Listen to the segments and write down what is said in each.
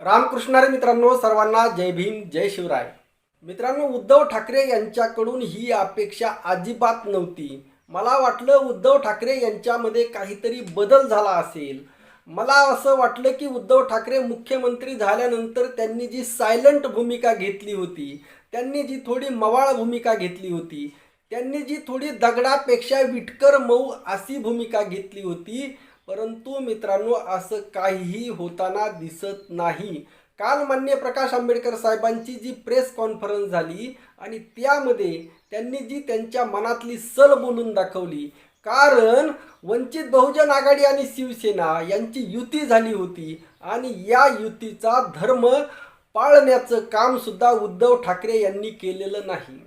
रामकृष्णारे मित्रांनो सर्वांना जय भीम जय शिवराय. मित्रांनो उद्धव ठाकरे यांच्याकडून ही अपेक्षा अजिबात नव्हती. मला वाटलं उद्धव ठाकरे यांच्यामध्ये काहीतरी बदल झाला असेल. मला असं वाटलं की उद्धव ठाकरे मुख्यमंत्री झाल्यानंतर त्यांनी जी सायलंट भूमिका घेतली होती त्यांनी जी थोडी मवाळ भूमिका घेतली होती त्यांनी जी थोडी दगडापेक्षा विटकर मऊ अशी भूमिका घेतली होती परंतु मित्रांनो असं काहीही होताना दिसत नाही. काल मान्य प्रकाश आंबेडकर साहेबांची जी प्रेस कॉन्फरन्स झाली आणि त्यामध्ये त्यांनी जी त्यांच्या मनातली सल बोलून दाखवली. कारण वंचित बहुजन आघाडी आणि शिवसेना यांची युती झाली होती आणि या युतीचा धर्म पाळण्याचं कामसुद्धा उद्धव ठाकरे यांनी केलेलं नाही.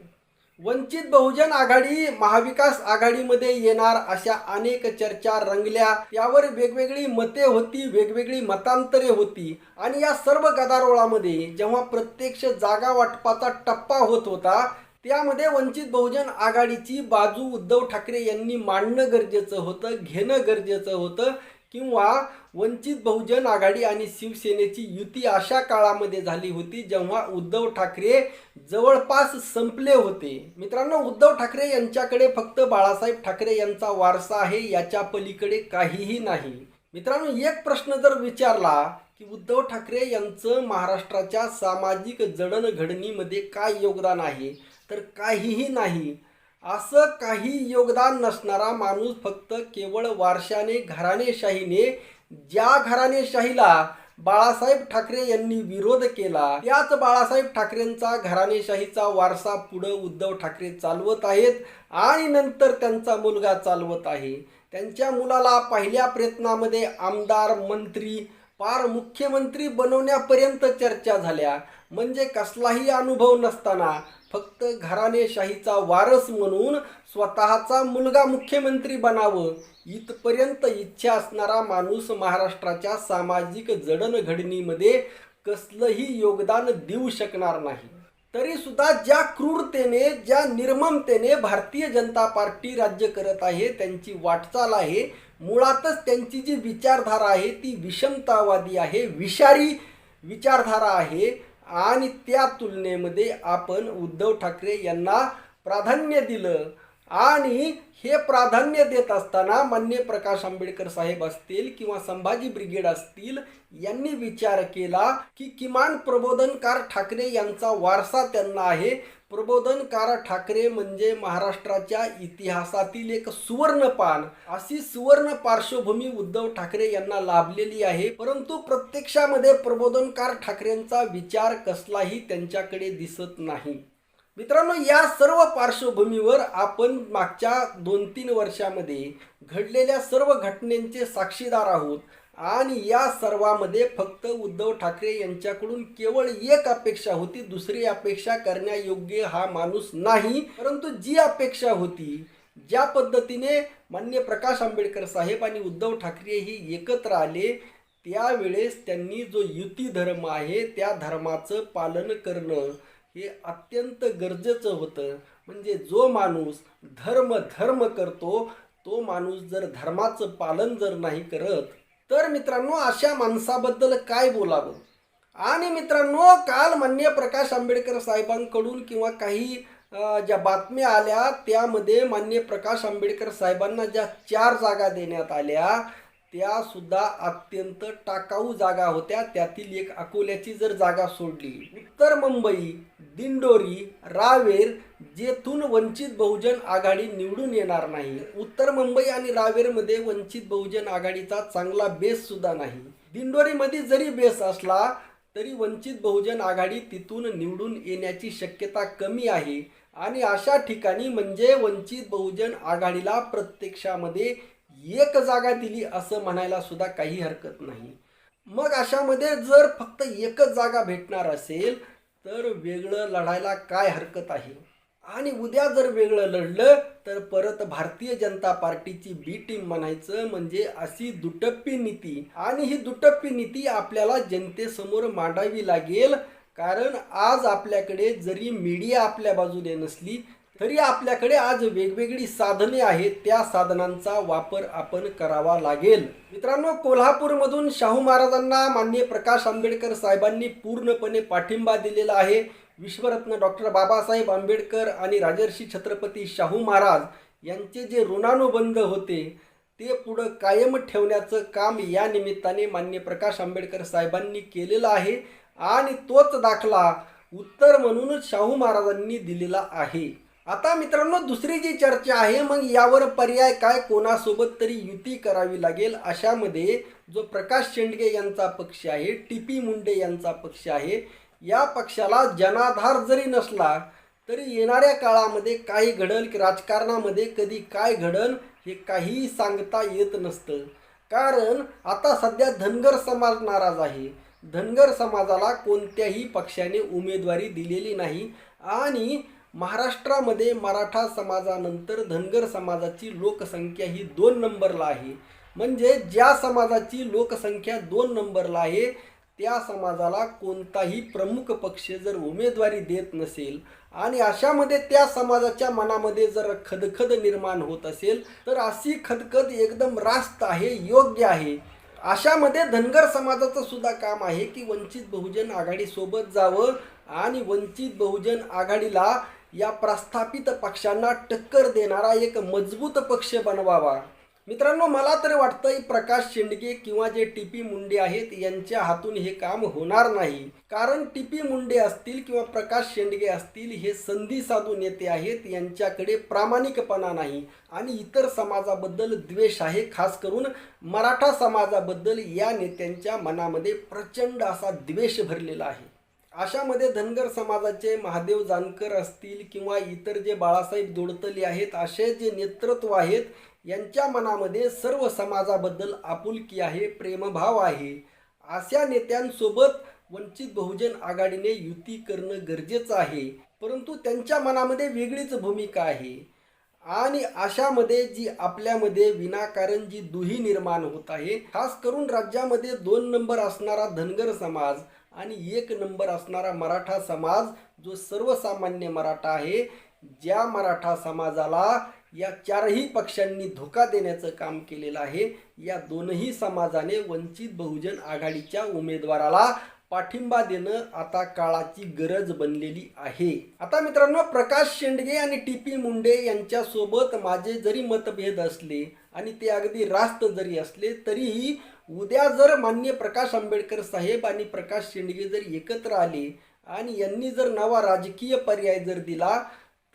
वंचित बहुजन आघाडी महाविकास आघाडीमध्ये येणार अशा अनेक चर्चा रंगल्या. यावर वेगवेगळी मते होती वेगवेगळी मतांतरे होती. आणि या सर्व गदारोळामध्ये जेव्हा प्रत्यक्ष जागा वाटपाचा टप्पा होत होता त्यामध्ये वंचित बहुजन आघाडीची बाजू उद्धव ठाकरे यांनी मांडणं गरजेचं होतं घेणं गरजेचं होतं. किंवा वंचित बहुजन आघाडी आणि शिवसेनेची युती अशा काळामध्ये झाली होती जेव्हा उद्धव ठाकरे जवळपास संपले होते. मित्रांनो उद्धव ठाकरे यांच्याकडे फक्त बाळासाहेब ठाकरे यांचा वारसा आहे याच्या पलीकडे काहीही नाही. मित्रांनो एक प्रश्न जर विचारला की उद्धव ठाकरे यांचं महाराष्ट्राच्या सामाजिक जडणघडणीमध्ये काय योगदान आहे तर काहीही नाही. असं काही योगदान नसणारा माणूस फक्त केवळ वारशाने घराणेशाहीने ज्या घराणेशाहीला बाळासाहेब ठाकरे यांनी विरोध केला त्याच बाळासाहेब ठाकरेंचा घराणेशाहीचा वारसा पुढं उद्धव ठाकरे चालवत आहेत आणि नंतर त्यांचा मुलगा चालवत आहे. त्यांच्या मुलाला पहिल्या प्रयत्नामध्ये आमदार मंत्री पार मुख्यमंत्री बनवण्यापर्यंत चर्चा झाल्या. म्हणजे कसलाही अनुभव नसताना फक्त घराणेशाहीचा वारस म्हणून स्वतःचा मुलगा मुख्यमंत्री बनावं इथपर्यंत इच्छा असणारा माणूस महाराष्ट्राच्या सामाजिक जडणघडणीमध्ये कसलंही योगदान देऊ शकणार नाही. तरी सुद्धा ज्या क्रूरतेने ज्या निर्ममतेने भारतीय जनता पार्टी राज्य करत आहे त्यांची वाटचाल आहे मुळातच त्यांची जी विचारधारा आहे ती विषमतावादी आहे विषारी विचारधारा आहे आणि त्या तुलनेमध्ये आपण उद्धव ठाकरे यांना प्राधान्य दिलं. आणि हे प्राधान्य देत असताना मान्य प्रकाश आंबेडकर साहेब असतील किंवा संभाजी ब्रिगेड असतील यांनी विचार केला की किमान प्रबोधनकार ठाकरे यांचा वारसा त्यांना आहे. प्रबोधनकार ठाकरे म्हणजे महाराष्ट्राच्या इतिहासातील एक सुवर्णपान. अशी सुवर्ण पार्श्वभूमी उद्धव ठाकरे यांना लाभलेली आहे. परंतु प्रत्यक्षामध्ये प्रबोधनकार ठाकरेंचा विचार कसलाही त्यांच्याकडे दिसत नाही. मित्रांनो या सर्व पार्श्वभूमीवर आपण मागच्या दोन तीन वर्षामध्ये घडलेल्या सर्व घटनेचे साक्षीदार आहोत. आणि या सर्वामध्ये फक्त उद्धव ठाकरे यांच्याकडून केवळ एक अपेक्षा होती दुसरी अपेक्षा करण्यायोग्य हा माणूस नाही. परंतु जी अपेक्षा होती ज्या पद्धतीने मान्य प्रकाश आंबेडकर साहेब आणि उद्धव ठाकरे ही एकत्र आले त्यावेळेस त्यांनी जो युती धर्म आहे त्या धर्माचं पालन करणं हे अत्यंत गरजेचं होतं. म्हणजे जो माणूस धर्म धर्म करतो तो माणूस जर धर्माचं पालन जर नाही करत तर मित्रांनो अशा माणसाबद्दल काय बोलावं? आणि मित्रांनो काल मान्य प्रकाश आंबेडकर साहेबांकडून किंवा काही ज्या बातम्या आल्या त्यामध्ये मान्य प्रकाश आंबेडकर साहेबांना ज्या चार जागा देण्यात आल्या त्या सुद्धा अत्यंत टाकाऊ जागा होत्या. त्यातील एक अकोल्याची जर जागा सोडली उत्तर मुंबई दिंडोरी रावेर जेथून वंचित बहुजन आघाडी निवडून येणार नाही उत्तर मुंबई आणि रावेरमध्ये वंचित बहुजन आघाडीचा चांगला बेस सुद्धा नाही. दिंडोरीमध्ये जरी बेस असला तरी वंचित बहुजन आघाडी तिथून निवडून येण्याची शक्यता कमी आहे. आणि अशा ठिकाणी म्हणजे वंचित बहुजन आघाडीला प्रत्यक्षामध्ये एक जागा दिली असं म्हणायला सुद्धा काही हरकत नाही. मग अशामध्ये जर फक्त एकच जागा भेटणार असेल तर वेगळं लढायला काय हरकत आहे? आणि उद्या जर वेगळं लढलं तर परत भारतीय जनता पार्टीची बी टीम म्हणायचं म्हणजे अशी दुटप्पी नीती. आणि ही दुटप्पी नीती आपल्याला जनतेसमोर मांडावी लागेल. कारण आज आपल्याकडे जरी मीडिया आपल्या बाजूने नसली तरी आपल्याकडे आज वेगवेगळी साधने आहेत. त्या साधनांचा वापर आपण करावा लागेल. मित्रांनो कोल्हापूरमधून शाहू महाराजांना माननीय प्रकाश आंबेडकर साहेबांनी पूर्णपणे पाठिंबा दिलेला आहे. विश्वरत्न डॉक्टर बाबासाहेब आंबेडकर आणि राजर्षी छत्रपती शाहू महाराज यांचे जे ऋणानुबंध होते ते पुढं कायम ठेवण्याचं काम या निमित्ताने मान्य प्रकाश आंबेडकर साहेबांनी केलेलं आहे आणि तोच दाखला उत्तर म्हणून शाहू महाराजांनी दिलेला आहे. आता मित्रांनो दुसरी जी चर्चा आहे मग यावर पर्याय काय कोणासोबत तरी युती करावी लागेल अशामध्ये जो प्रकाश शेंडगे यांचा पक्ष आहे टी पी मुंडे यांचा पक्ष आहे या पक्षाला जनाधार जरी नसला तरी येणाऱ्या काळामध्ये काही घडल की राजकारणामध्ये कधी काय घडल हे काहीही सांगता येत नसतं. कारण आता सध्या धनगर समाज नाराज आहे. धनगर समाजाला कोणत्याही पक्षाने उमेदवारी दिलेली नाही आणि महाराष्ट्रामध्ये मराठा समाजानंतर धनगर समाजाची लोकसंख्या ही दोन नंबरला आहे. म्हणजे ज्या समाजाची लोकसंख्या दोन नंबरला आहे त्या समाजाला कोणताही प्रमुख पक्ष जर उमेदवारी देत नसेल आणि अशामध्ये त्या समाजाच्या मनामध्ये जर खदखद निर्माण होत असेल तर अशी खदखद एकदम रास्त आहे योग्य आहे. अशामध्ये धनगर समाजाचं सुद्धा काम आहे की वंचित बहुजन आघाडीसोबत जावं आणि वंचित बहुजन आघाडीला या प्रस्थापित पक्षांना टक्कर देणारा एक मजबूत पक्ष बनवावा. मित्रांनो मला तरी वाटतं प्रकाश शेंडगे किंवा जे टी पी मुंडे आहेत यांच्या हातून हे काम होणार नाही. कारण टी पी मुंडे असतील किंवा प्रकाश शेंडगे असतील हे संधी साधू नेते आहेत यांच्याकडे प्रामाणिकपणा नाही. आणि इतर समाजाबद्दल द्वेष आहे खास करून मराठा समाजाबद्दल या नेत्यांच्या मनामध्ये प्रचंड असा द्वेष भरलेला आहे. अशामध्ये धनगर समाजाचे महादेव जानकर असतील किंवा इतर जे बाळासाहेब जोडतले आहेत असे जे नेतृत्व आहेत यांच्या मनामध्ये सर्व समाजाबद्दल आपुलकी आहे प्रेमभाव आहे. अशा नेत्यांसोबत वंचित बहुजन आघाडीने युती करणं गरजेचं आहे. परंतु त्यांच्या मनामध्ये वेगळीच भूमिका आहे. आणि अशामध्ये जी आपल्यामध्ये विनाकारण जी दुही निर्माण होत आहे खास करून राज्यामध्ये दोन नंबर असणारा धनगर समाज आणि एक नंबर असणारा मराठा समाज जो सर्वसामान्य मराठा आहे ज्या मराठा समाजाला या चारही पक्षांनी धोका देण्याचं काम केलेलं आहे या दोनही समाजाने वंचित बहुजन आघाडीच्या उमेदवाराला पाठिंबा देणं आता काळाची गरज बनलेली आहे. आता मित्रांनो प्रकाश शेंडगे आणि टी पी मुंडे यांच्यासोबत माझे जरी मतभेद असले आणि ते अगदी रास्त जरी असले तरीही उद्या जर मान्य प्रकाश आंबेडकर साहेब आणि प्रकाश शेंडगे जर एकत्र आले आणि यांनी जर नवा राजकीय पर्याय जर दिला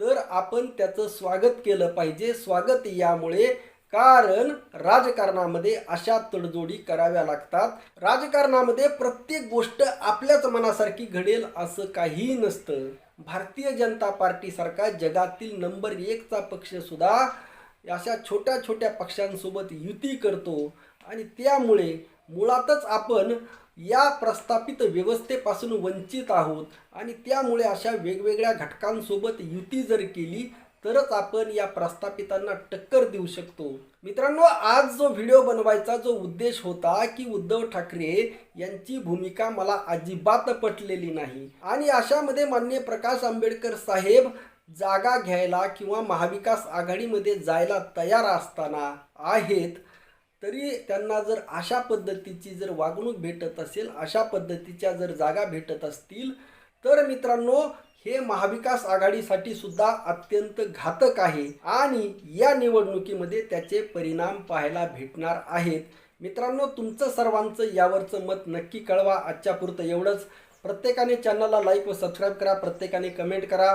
तर आपण त्याचं स्वागत केलं पाहिजे. स्वागत यामुळे कारण राजकारणामध्ये अशा तडजोडी कराव्या लागतात. राजकारणामध्ये प्रत्येक गोष्ट आपल्याच मनासारखी घडेल असं काहीही नसतं. भारतीय जनता पार्टीसारखा जगातील नंबर एकचा पक्षसुद्धा अशा छोट्या छोट्या पक्षांसोबत युती करतो आणि त्यामुळे मुळातच आपण या प्रस्थापित व्यवस्थेपासून वंचित आहोत. आणि त्यामुळे अशा वेगवेगळ्या घटकांसोबत युती जर केली तरच आपण या प्रस्थापितांना टक्कर देऊ शकतो. मित्रांनो आज जो व्हिडिओ बनवायचा जो उद्देश होता की उद्धव ठाकरे यांची भूमिका मला अजिबात पटलेली नाही. आणि अशामध्ये मान्य प्रकाश आंबेडकर साहेब जागा घ्यायला किंवा महाविकास आघाडीमध्ये जायला तयार असताना आहेत तरी त्यांना जर अशा पद्धतीची जर वागणूक भेटत असेल अशा पद्धतीच्या जर जागा भेटत असतील तर मित्रांनो हे महाविकास आघाडीसाठी सुद्धा अत्यंत घातक आहे आणि या निवडणुकीमध्ये त्याचे परिणाम पाहायला भेटणार आहेत. मित्रांनो तुमचं सर्वांचं यावरचं मत नक्की कळवा. आजच्या पुरतं एवढंच. प्रत्येकाने चॅनलला लाईक व सबस्क्राईब करा. प्रत्येकाने कमेंट करा.